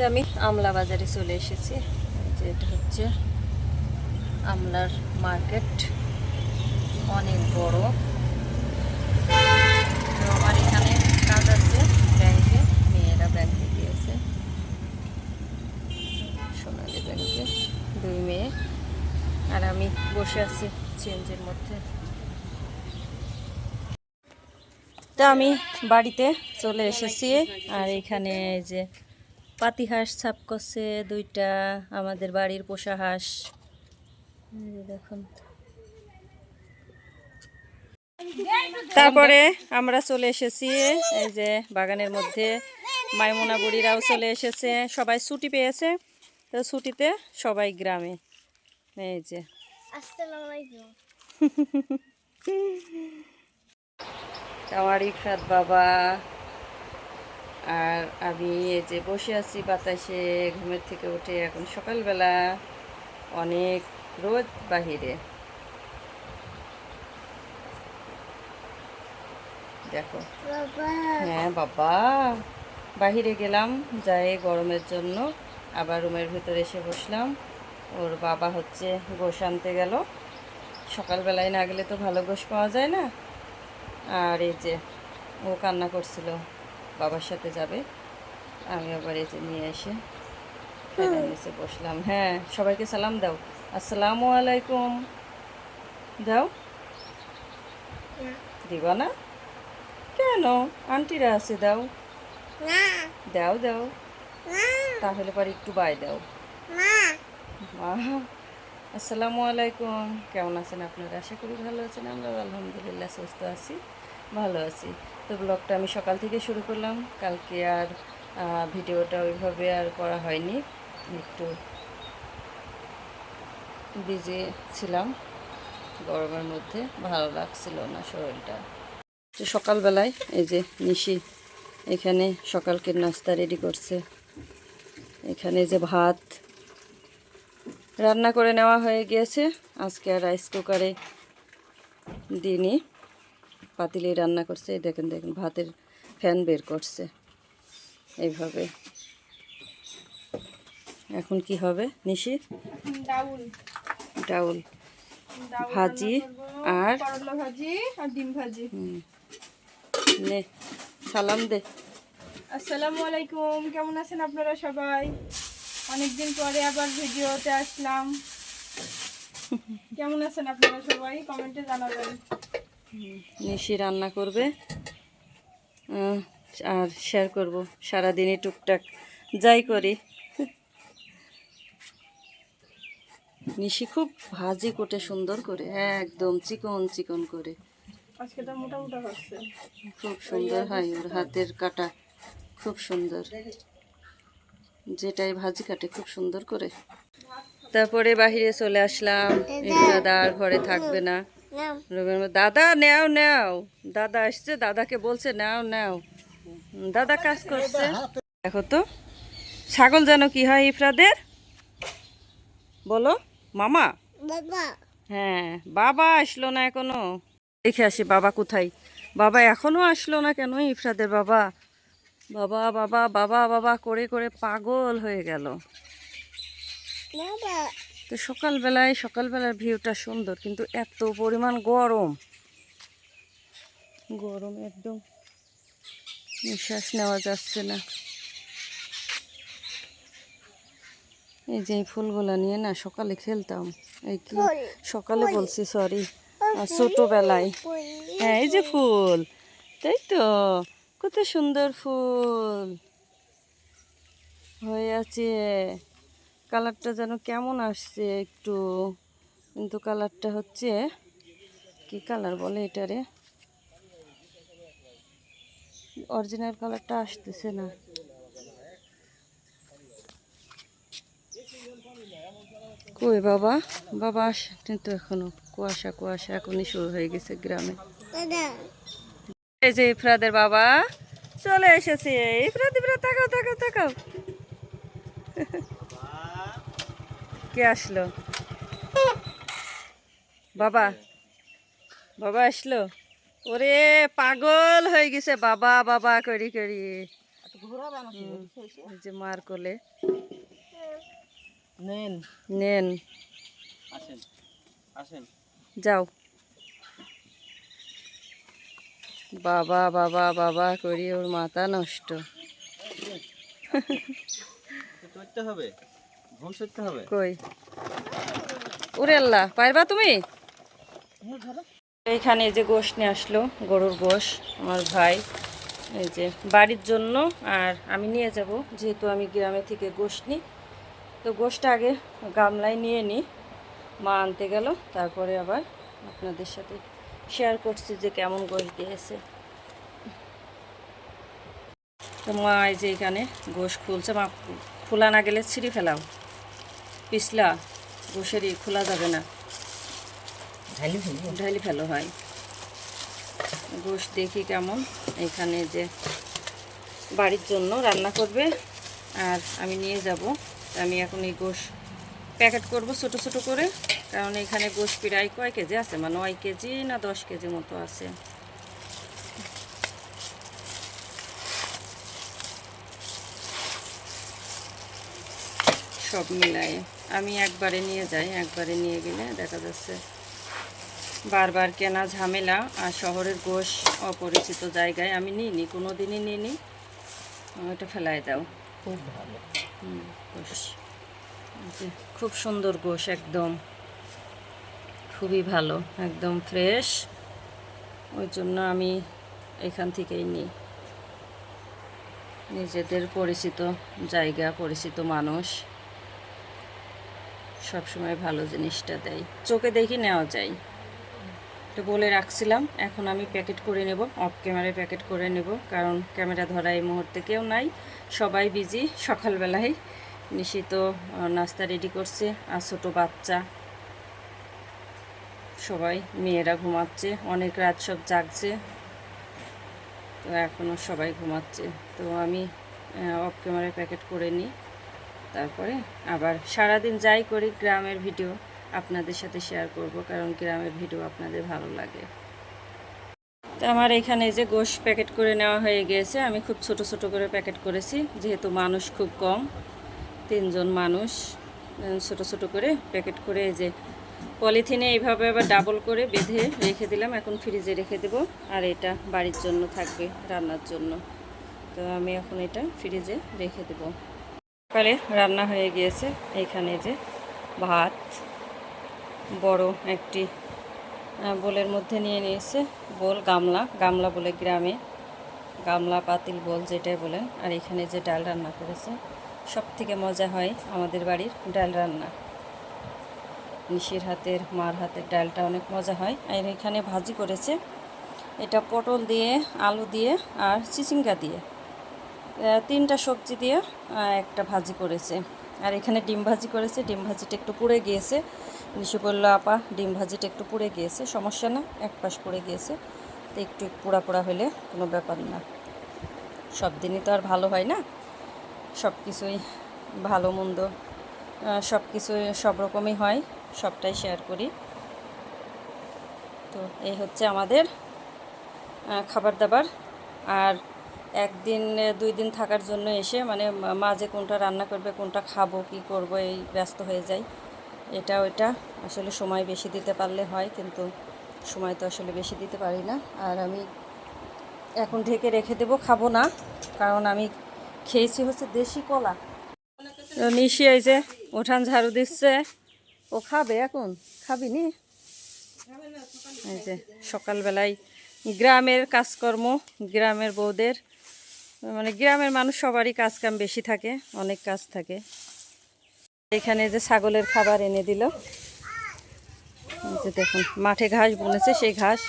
তো আমি আমলা বাজারে চলে এসেছি। যে এটা হচ্ছে আমলার মার্কেট। অনেক বড়। তো আমার এখানে কাজ আছে ব্যাংকে, মেয়েরা ব্যাংকে গিয়েছে। সোনালী ব্যাংকে, দুই মেয়ে। আর আমি বসে আছি চেঞ্জের মধ্যে। তো আমি বাড়িতে চলে এসেছি। আর এখানে যে পাতি হাঁস ছাপ করছে দুইটা আমাদের বাড়ির পোষা হাঁস দেখুন। তারপরে আমরা চলে এসেছি এই যে বাগানের মধ্যে মাইমোনা বুড়িরাও চলে এসেছে। সবাই ছুটি পেয়েছে তো ছুটিতে সবাই গ্রামে। এই যে। আমার ইফরাত বাবা। আর আমি এই যে বসে আছি বাতাসে ঘুমের থেকে উঠে এখন সকালবেলা অনেক রোদ বাহিরে। দেখো। হ্যাঁ বাবা। বাহিরে গেলাম যাই গরমের জন্য। আবার রুমের ভিতরে এসে বসলাম। ওর বাবা হচ্ছে গোশ আনতে গেল। সকালবেলায় না গেলে তো ভালো গোশ পাওয়া যায় না। আর এই যে ও কান্না করছিল। বাবার সাথে যাবে। আমি আবার যে নিয়ে এসে নিচে বসলাম। হ্যাঁ সবাইকে সালাম দাও। আসসালামু আলাইকুম। দাও। দিবা না? কেন? আন্টিরা আছে দাও। দাও দাও। তাহলে পরে একটু বাই দাও। আসসালামু আলাইকুম। কেমন আছেন আপনারা? আশা করি ভালো আছেন। আমরা আলহামদুলিল্লাহ সুস্থ আছি ভালো আছি। তো ব্লগটা আমি সকাল থেকে শুরু করলাম। কালকে আর ভিডিওটা ওইভাবে আর করা হয়নি। একটু বিজি ছিলাম। গরমের মধ্যে ভালো লাগছিল না শরীরটা। তো সকালবেলায় এই যে নিশি এখানে সকালকে নাস্তা রেডি করছে। এখানে যে ভাত রান্না করে নেওয়া হয়ে গিয়েছে। আজকে আর রাইস কুকারে দিইনি। পাতিলেই রান্না করছে এই দেখেন দেখেন ভাতের ফ্যান বের করছে। এইভাবে। এখন কি হবে নিশি? ডাউল। ডাউল। ভাজি আর করলা ভাজি আর ডিম ভাজি। নে সালাম দে। আসসালামু আলাইকুম কেমন আছেন আপনারা সবাই? অনেকদিন পরে আবার ভিডিওতে আসলাম। কেমন আছেন আপনারা সবাই? কমেন্টে জানাবেন। নিশি রান্না করবে। আর শেয়ার করব সারাদিনই টুকটাক যাই করি। নিশি খুব ভাজি কোটে সুন্দর করে একদম চিকন চিকন করে। আজকে তো মোটা মোটা হচ্ছে। খুব সুন্দর হয় ওর হাতের কাটা খুব সুন্দর। যেটাই ভাজি কাটে খুব সুন্দর করে। তারপরে বাহিরে চলে আসলাম। দাদা আর ঘরে থাকবে না। দাদা নেও নেও। দাদা আসছে দাদাকে বলছে নাও নাও। দাদা কাজ করছে। দেখো তো ছাগল যেন কি হয় ইফরাদের? বলো মামা? বাবা। হ্যাঁ বাবা আসলো না এখনও। দেখে আসি বাবা কোথায়? বাবা এখনও আসলো না কেন ইফরাদের বাবা? বাবা বাবা বাবা বাবা করে করে পাগল হয়ে গেল। বাবা। তো সকালবেলায় সকালবেলার ভিউটা সুন্দর কিন্তু এত পরিমাণ গরম। গরম একদম নিঃশ্বাস নেওয়া যাচ্ছে না। এই যে ফুলগুলা নিয়ে না সকালে খেলতাম। এই কি? সকালে বলছি সরি। ছোটোবেলায়। হ্যাঁ এই যে ফুল। তাই তো। কত সুন্দর ফুল। হয়ে আছে। কালারটা যেন কেমন আসছে একটু। কিন্তু কালারটা হচ্ছে কি কালার বলে এটারে? অরিজিনাল কালারটা আসতেছে না। কই বাবা? বাবা আসেনি তো এখনও কুয়াশা কুয়াশা এখনই শুরু হয়ে গেছে গ্রামে। এই যে ইফরাদের বাবা চলে এসেছে। ইফরাদ ইফরাদ তাকাও তাকাও তাকাও। কে আসলো? বাবা বাবা আসলো? ওরে পাগল হয়ে গেছে বাবা বাবা করি করি। যে মার কোলে। নেন। নেন। আসেন আসেন। যাও। বাবা বাবা বাবা করি ওর মাথা নষ্ট। হবে। কই? এইখানে যে গোশ নিয়ে আসলো, গরুর গোশ, আমার ভাই। এই যে বাড়ির জন্য, আর আমি নিয়ে যাব, যেহেতু আমি গ্রামে থেকে গোশ নিই তো গোশটা আগে গামলায় নিয়ে নিই মা আনতে গেল, তারপরে আবার আপনাদের সাথে শেয়ার করছি যে কেমন গোশ দিয়েছে। তো মা এই যে এখানে গোশ খুলছে, মা খোলা না গেলে ছিঁড়ে ফেলাও। পিছলা গোশেরই খোলা যাবে না। ঢালি ফেলো হয়। গোশ দেখি কেমন। এখানে যে বাড়ির জন্য রান্না করবে আর আমি নিয়ে যাব। আমি এখন এই গোশ প্যাকেট করব ছোট ছোট করে। কারণ এখানে গোশ প্রায় কয় কেজি আছে? মানে নয় কেজি না দশ কেজি মতো আছে। সব মিলাই আমি একবারে নিয়ে যাই একবারে নিয়ে গেলে দেখা যাচ্ছে বারবার কেনা ঝামেলা আর শহরের গোশ অপরিচিত জায়গায় আমি নিইনি কোনো দিনই নিইনি ওটা ফেলাই দাও। খুব ভালো। গোশ। খুব সুন্দর গোশ একদম। খুবই ভালো একদম ফ্রেশ। ওই জন্য আমি এখান থেকেই নিই। নিজেদের পরিচিত জায়গা পরিচিত মানুষ। সবসময় ভালো জিনিসটা দেয়। চোখে দেখি নেওয়া যায়। তো বলে রাখছিলাম, এখন আমি প্যাকেট করে নেব, অফ ক্যামেরায় প্যাকেট করে নেব, কারণ ক্যামেরা ধরা এই মুহূর্তে কেউ নাই, সবাই বিজি, সকালবেলায়। নিশিত নাস্তা রেডি করছে, আর ছোটো বাচ্চা। সবাই, মেয়েরা ঘুমাচ্ছে, অনেক রাত সব জাগছে। তো এখনও সবাই ঘুমাচ্ছে। তো আমি অফ ক্যামেরায় প্যাকেট করে নিই। তারপরে আবার সারাদিন যাই করি গ্রামের ভিডিও আপনাদের সাথে শেয়ার করব, কারণ গ্রামের ভিডিও আপনাদের ভালো লাগে। তো আমার এখানে যে গোশ প্যাকেট করে নেওয়া হয়ে গিয়েছে আমি খুব ছোট ছোট করে প্যাকেট করেছি, যেহেতু মানুষ খুব কম, তিনজন মানুষ ছোট ছোট করে প্যাকেট করে এই যে পলিথিনে এইভাবে আবার ডাবল করে বেঁধে রেখে দিলাম, এখন ফ্রিজে রেখে দেব, আর এটা বাড়ির জন্য থাকবে, রান্নার জন্য। তো আমি এখন এটা ফ্রিজে রেখে দেব। সকালে রান্না হয়ে গিয়েছে। এখানে যে ভাত, বড় একটি বোলের মধ্যে নিয়ে নিয়েছে বোল, গামলা। গামলা বলে গ্রামে। গামলা, পাতিল, বোল যেটাই বলেন। আর এখানে যে ডাল রান্না করেছে সব থেকে মজা হয় আমাদের বাড়ির ডাল রান্না। নিশির হাতের, মার হাতের ডালটা অনেক মজা হয়। আর এখানে ভাজি করেছে, এটা পটল দিয়ে, আলু দিয়ে আর চিচিঙ্গা দিয়ে। তিনটা সবজি দিয়ে একটা ভাজি করেছে। আর এখানে ডিম ভাজি করেছে। ডিম ভাজিটা একটু পুড়ে গিয়েছে। নিশি বলল আপা, ডিম ভাজিটা একটু পুড়ে গিয়েছে। সমস্যা না, এক পাশ পুড়ে গিয়েছে। তো একটু পোড়া পোড়া হলে কোনো ব্যাপার না। সব দিনই তো আর ভালো হয় না। সব কিছুই ভালো মন্দ সব কিছুই সব রকমই হয়। সবটাই শেয়ার করি। তো এই হচ্ছে আমাদের খাবার দাবার। আর একদিন দুই দিন থাকার জন্য এসে মানে মাঝে কোনটা রান্না করবে, কোনটা খাব, কি করব, এই ব্যস্ত হয়ে যাই। এটা ওইটা, আসলে সময় বেশি দিতে পারলে হয়, কিন্তু সময় তো আসলে বেশি দিতে পারি না। আর আমি এখন ঢেকে রেখে দেবো, খাব না, কারণ আমি খেয়েছি হচ্ছে দেশি কলা। নিশি এই যে উঠান ঝাড়ু দিচ্ছে, ও খাবে এখন? খাবি নি? এই যে সকালবেলায় গ্রামের কাজকর্ম, গ্রামের বউদের মানে গ্রামের মানুষ সবারই কাজ কাম বেশি থাকে, অনেক কাজ থাকে। এখানে যে ছাগলের খাবার এনে দিল। যে দেখুন, মাঠে ঘাস বনেছে, সেই ঘাস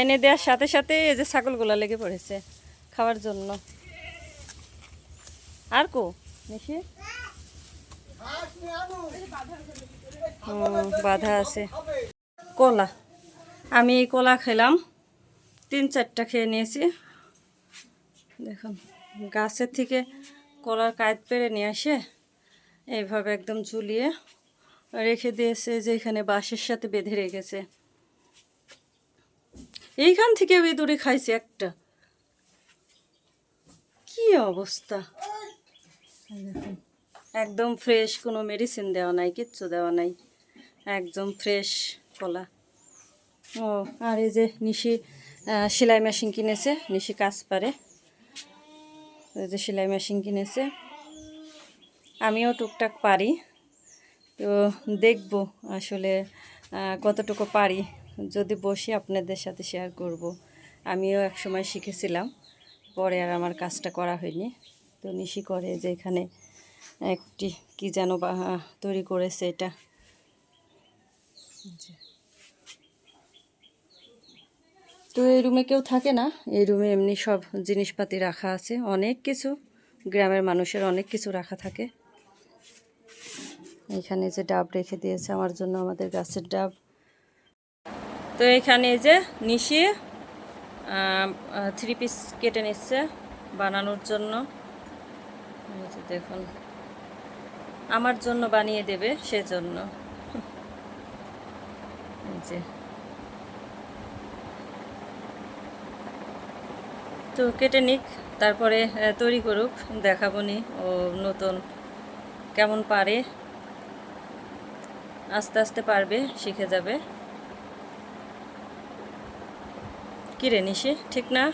এনে দেওয়ার সাথে সাথে এই যে ছাগলগুলো লেগে পড়েছে খাওয়ার জন্য। আর কো? নিশি? বাধা আছে। কলা। আমি এই কলা খেলাম তিন চারটা খেয়ে নিয়েছি। দেখুন, গাছের থেকে কলার কায়ত পেরে নিয়ে আসে, এইভাবে একদম ঝুলিয়ে রেখে দিয়েছে যে এখানে বাঁশের সাথে বেঁধে রেখেছে। এইখান থেকে ইঁদুরে খাইছে একটা। কি অবস্থা? একদম ফ্রেশ, কোনো মেডিসিন দেওয়া নাই, কিচ্ছু দেওয়া নাই। একদম ফ্রেশ কলা। ও, আর এই যে নিশি সেলাই মেশিন কিনেছে, নিশি কাজ পারে। যে সেলাই মেশিন কিনেছে। আমিও টুকটাক পারি। তো দেখব আসলে কতটুকু পারি। যদি বসি আপনাদের সাথে শেয়ার করব। আমিও এক সময় শিখেছিলাম, পরে আর আমার কাজটা করা হয়নি। তো নিশি করে যে এখানে একটি কি যেন তৈরি করেছে এটা। তো এই রুমে কেউ থাকে না। এই রুমে এমনি সব জিনিসপাতি রাখা আছে। অনেক কিছু। গ্রামের মানুষের অনেক কিছু রাখা থাকে। এখানে যে ডাব রেখে দিয়েছে আমার জন্য আমাদের গাছের ডাব। তো এখানে যে নিশি থ্রি পিস কেটে নিচ্ছে বানানোর জন্য। দেখুন। আমার জন্য বানিয়ে দেবে সেজন্য। যে। তো কেটে নিক, তারপরে তৈরি করুক, দেখাবো নি ও নতুন কেমন পারে। আস্তে আস্তে পারবে, শিখে যাবে। কিরে নিশি, ঠিক না?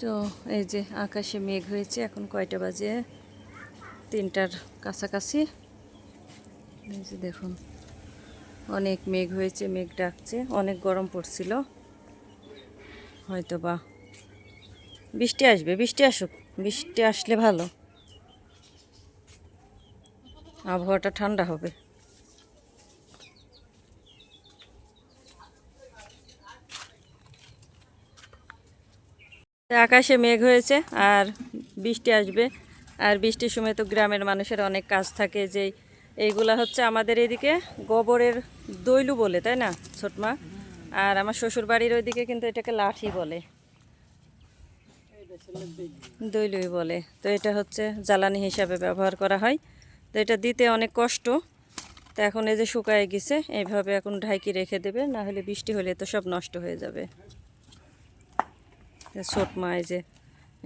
তো এই যে আকাশে মেঘ হয়েছে, এখন কয়টা বাজে? তিনটার কাছাকাছি। দেখুন, অনেক মেঘ হয়েছে, মেঘ ডাকছে, অনেক গরম পড়ছিল। হয়তো বা বৃষ্টি আসবে, বৃষ্টি আসুক, বৃষ্টি আসলে ভালো। আবহাওয়াটা ঠান্ডা হবে। আকাশে মেঘ হয়েছে আর বৃষ্টি আসবে। আর বৃষ্টির সময় তো গ্রামের মানুষের অনেক কাজ থাকে যে, এইগুলা হচ্ছে আমাদের এদিকে গোবরের দৈলু বলে, তাই না, ছোটমা? আর আমার শ্বশুর বাড়ির ওইদিকে কিন্তু এটাকে লাঠি বলে। দৈলুই বলে। তো এটা হচ্ছে জ্বালানি হিসাবে ব্যবহার করা হয়। তো এটা দিতে অনেক কষ্ট। তো এখন এই যে শুকায় গেছে, এইভাবে এখন ঢাইকি রেখে দেবে, না হলে বৃষ্টি হলে তো সব নষ্ট হয়ে যাবে। ছোট মা এই যে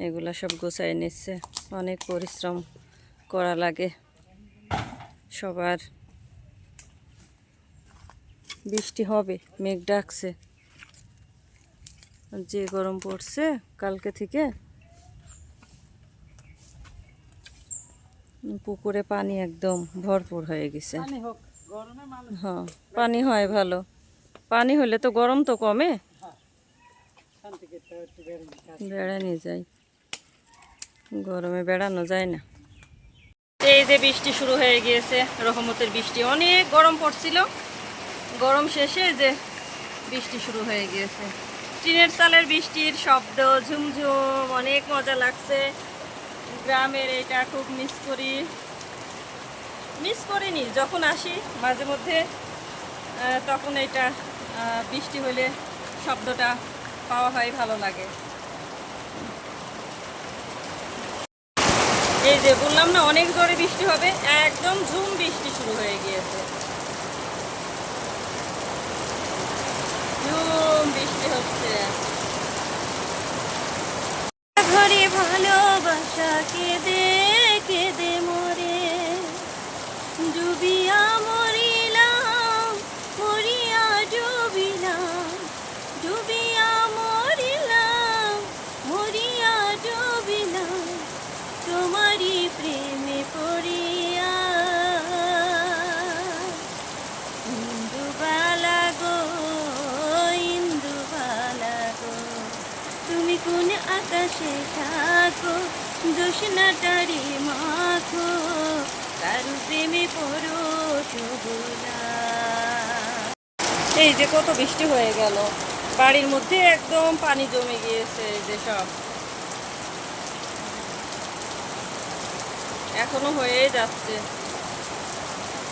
এগুলা সব গোছায় নিচ্ছে। অনেক পরিশ্রম করা লাগে। সবার বৃষ্টি হবে মেঘ ডাকছে। যে গরম পড়ছে কালকে থেকে পুকুরে পানি একদম ভরপুর হয়ে গেছে। হ্যাঁ পানি হয় ভালো। পানি হলে তো গরম তো কমে। বেড়ানো যায়। গরমে বেড়ানো যায় না। এই যে বৃষ্টি শুরু হয়ে গিয়েছে রহমতের বৃষ্টি অনেক গরম পড়ছিল। গরম শেষে যে বৃষ্টি শুরু হয়ে গিয়েছে। টিনের চালের বৃষ্টির শব্দ, ঝুমঝুম, অনেক মজা লাগছে। গ্রামের এটা খুব মিস করি। মিস করিনি, যখন আসি মাঝে মধ্যে তখন এটা বৃষ্টি হলে শব্দটা পাওয়া হয়, ভালো লাগে। এই যে বললাম না, অনেক জোরে বৃষ্টি হবে, একদম ঝুম বৃষ্টি শুরু হয়ে গিয়েছে। কোন আকাশে থাকো জোসনাটারি মাখো, কারু প্রেমে পড়ো চুবুলা এই যে কত বৃষ্টি হয়ে গেল। বাড়ির মধ্যে একদম পানি জমে গিয়েছে যে সব। এখনও হয়ে যাচ্ছে।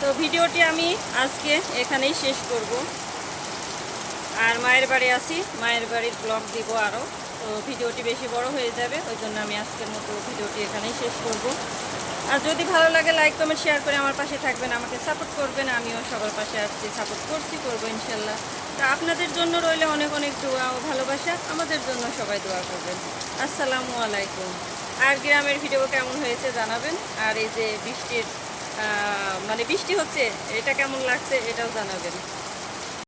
তো ভিডিওটি আমি আজকে এখানেই শেষ করব। আর মায়ের বাড়ি আসি, মায়ের বাড়ির ব্লগ দিব আরও তো ভিডিওটি বেশি বড় হয়ে যাবে, ওই জন্য আমি আজকের মতো ভিডিওটি এখানেই শেষ করব। আর যদি ভালো লাগে লাইক কমেন্ট শেয়ার করে আমার পাশে থাকবেন, আমাকে সাপোর্ট করবেন, আমিও সবার পাশে আসছি সাপোর্ট করছি, করব ইনশাল্লাহ। তা আপনাদের জন্য রইলে অনেক অনেক দোয়া ও ভালোবাসা, আমাদের জন্য সবাই দোয়া করবেন। আসসালামু আলাইকুম। আর গ্রামের ভিডিও কেমন হয়েছে জানাবেন, আর এই যে বৃষ্টির মানে বৃষ্টি হচ্ছে, এটা কেমন লাগছে এটাও জানাবেন।